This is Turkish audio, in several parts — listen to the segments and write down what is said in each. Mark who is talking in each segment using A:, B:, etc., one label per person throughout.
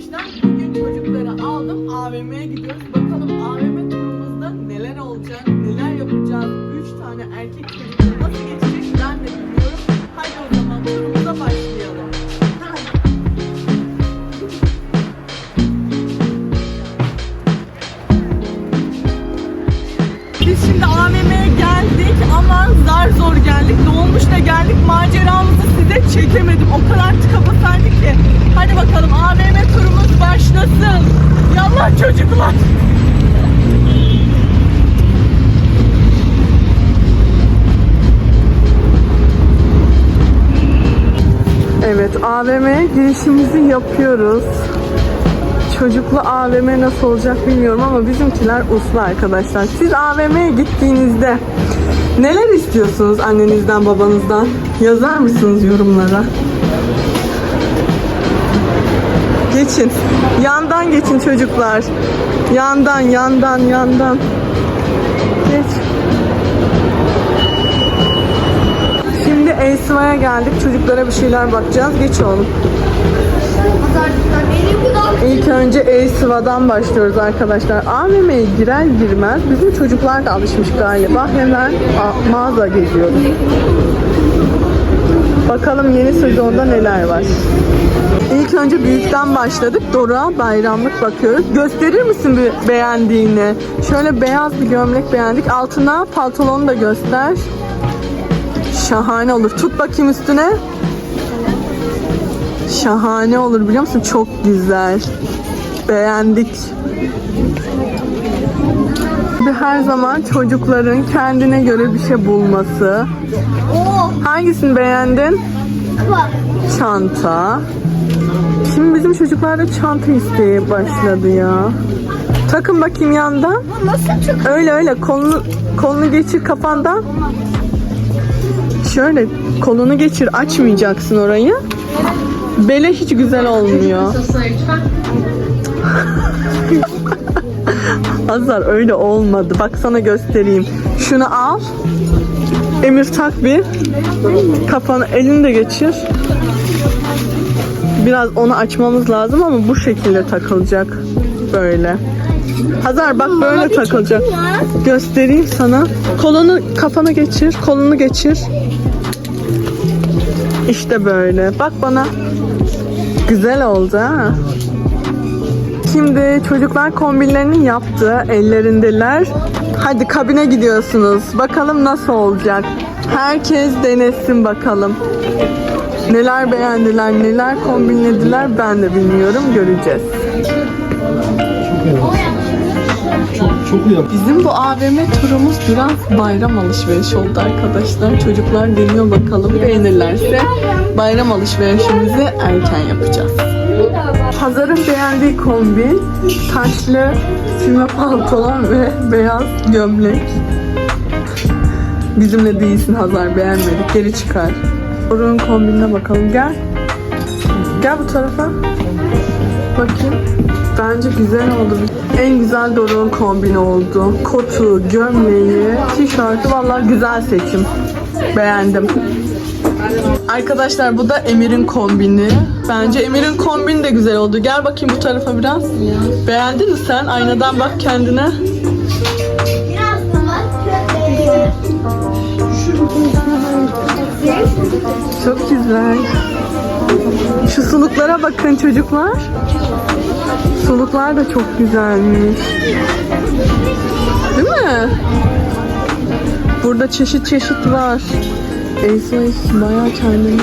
A: arkadaşlar. Bugün çocukları aldım AVM'ye gidiyoruz. Bakalım geldik. Dolmuşla geldik. Maceramızı size çekemedim. O kadar tıka basaydı ki. Hadi bakalım AVM turumuz başlasın. Yallah çocuklar. Evet AVM'ye girişimizi yapıyoruz. Çocuklu AVM nasıl olacak bilmiyorum ama bizimkiler uslu arkadaşlar. Siz AVM'ye gittiğinizde neler istiyorsunuz annenizden babanızdan? Yazar mısınız yorumlara? Geçin. Yandan geçin çocuklar. Yandan, yandan, yandan. Geç. Şimdi Esma'ya geldik. Çocuklara bir şeyler bakacağız. Geç oğlum. İlk önce E-Sıva'dan başlıyoruz arkadaşlar. AVM'ye girer girmez bizim çocuklar da alışmış galiba. Hemen mağaza geziyoruz. Bakalım yeni sezonda neler var. İlk önce büyükten başladık. Dora bayramlık bakıyoruz. Gösterir misin bir beğendiğini? Şöyle beyaz bir gömlek beğendik. Altına pantolonu da göster. Şahane olur. Tut bakayım üstüne. Şahane olur biliyor musun? Çok güzel. Beğendik. Ve her zaman çocukların kendine göre bir şey bulması. Hangisini beğendin? Çanta. Şimdi bizim çocuklar da çanta isteye başladı ya. Takın bakayım yandan. Öyle öyle kolunu kolunu geçir kafandan. Şöyle kolunu geçir açmayacaksın orayı. Bele hiç güzel olmuyor. Azar öyle olmadı. Bak sana göstereyim. Şunu al. Emir tak bir. Kafanı elini de geçir. Biraz onu açmamız lazım ama bu şekilde takılacak. Böyle. Hazar bak böyle takılacak. Göstereyim sana. Kolunu kafana geçir. Kolunu geçir. İşte böyle. Bak bana. Güzel oldu ha. Şimdi çocuklar kombinlerini yaptı. Ellerindeler. Hadi kabine gidiyorsunuz. Bakalım nasıl olacak. Herkes denesin bakalım. Neler beğendiler, neler kombinlediler ben de bilmiyorum. Göreceğiz.
B: Çok uyan.
A: Bizim bu AVM turumuz biraz bayram alışveriş oldu arkadaşlar. Çocuklar deniyor bakalım beğenirlerse bayram alışverişimizi erken yapacağız. Hazar'ın beğendiği kombin taşlı füme pantolon ve beyaz gömlek. Bizimle değilsin Hazar beğenmedik geri çıkar. Doruk'un kombinine bakalım gel. Gel bu tarafa. Bakayım. Bence güzel oldu. En güzel Doruk'un kombini oldu. Kotu, gömleği, tişörtü vallahi güzel seçim. Beğendim. Arkadaşlar bu da Emir'in kombini. Bence Emir'in kombini de güzel oldu. Gel bakayım bu tarafa biraz. Beğendin mi sen? Aynadan bak kendine. Çok güzel. Şu suluklara bakın çocuklar. Suluklar da çok güzelmiş. Değil mi? Burada çeşit çeşit var. Asos bayağı kendini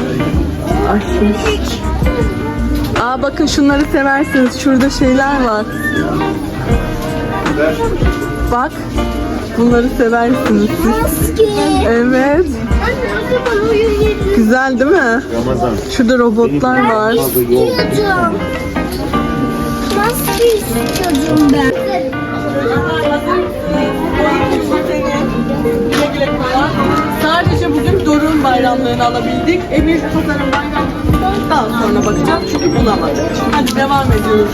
A: açmış. Aa bakın şunları seversiniz. Şurada şeyler var. Bak. Bunları seversiniz siz. Evet. Güzel değil mi?
B: Ramazan.
A: Şurada robotlar var.
C: İstiyordum ben.
A: Sadece bugün Doruk'un bayramlarını alabildik. Emir Hazar'ın bayramlarından daha sonra bakacağız çünkü bulamadık. Hadi devam ediyoruz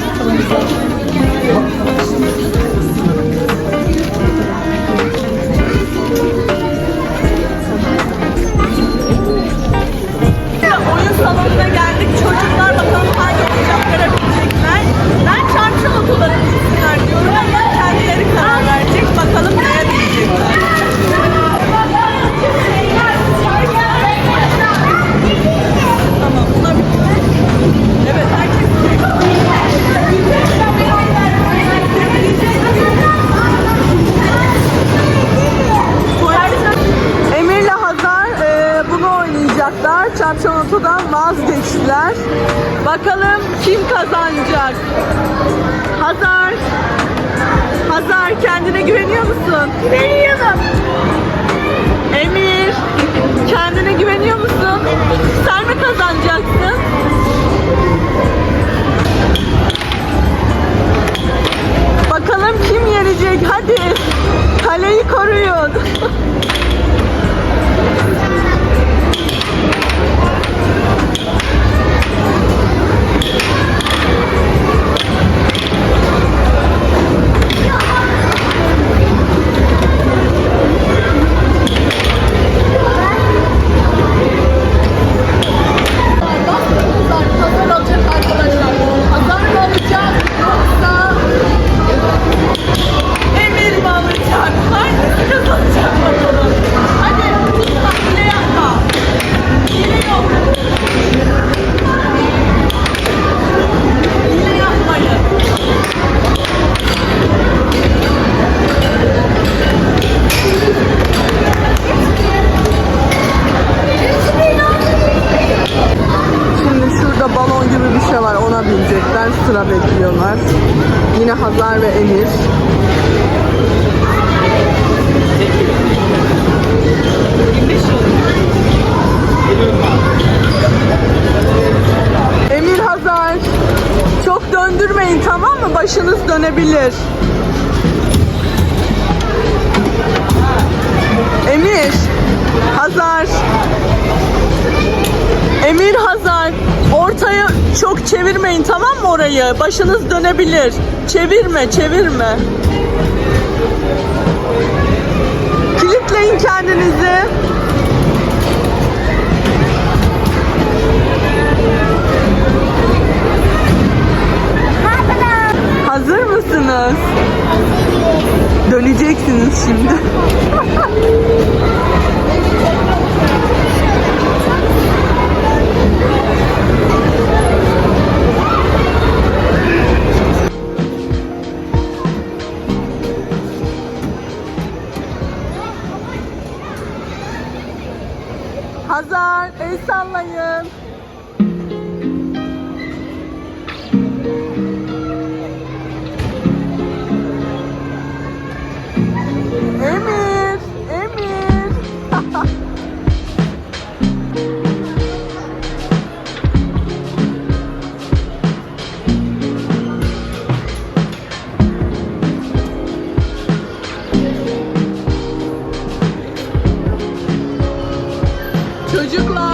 A: Bakalım kim kazanacak? Hazar. Hazar kendine güveniyor musun?
C: Güveniyorum.
A: Emir. Kendine güveniyor musun? Sen mi kazanacaksın? Sıra bekliyorlar. Yine Hazar ve Emir. Emir Hazar çok döndürmeyin tamam mı? Başınız dönebilir. Emir Hazar Emir Hazar ortaya çok çevirmeyin tamam mı orayı? Başınız dönebilir. Çevirme, çevirme. Kilitleyin kendinizi. Sallayın. Emir, Emir. Çocuklar.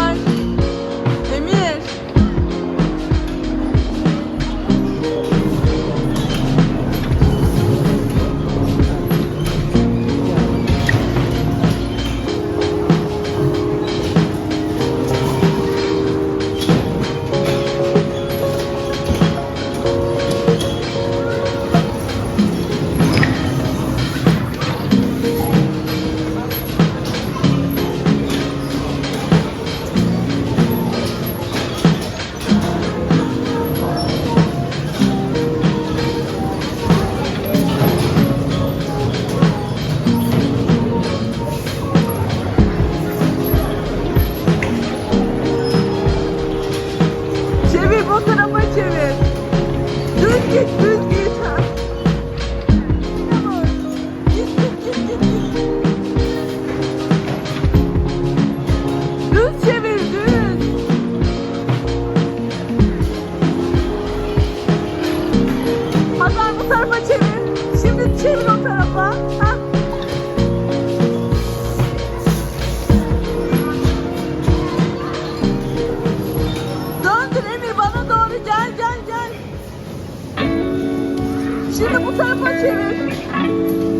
A: Şimdi bu tarafa çevir.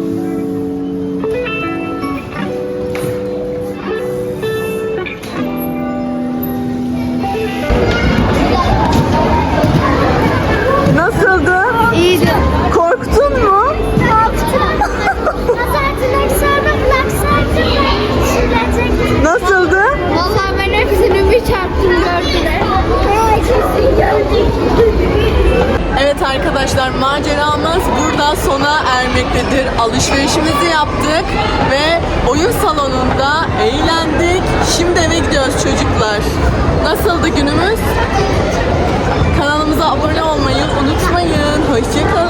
A: Sona ermektedir. Alışverişimizi yaptık ve oyun salonunda eğlendik. Şimdi eve gidiyoruz çocuklar. Nasıldı günümüz? Kanalımıza abone olmayı unutmayın. Hoşçakalın.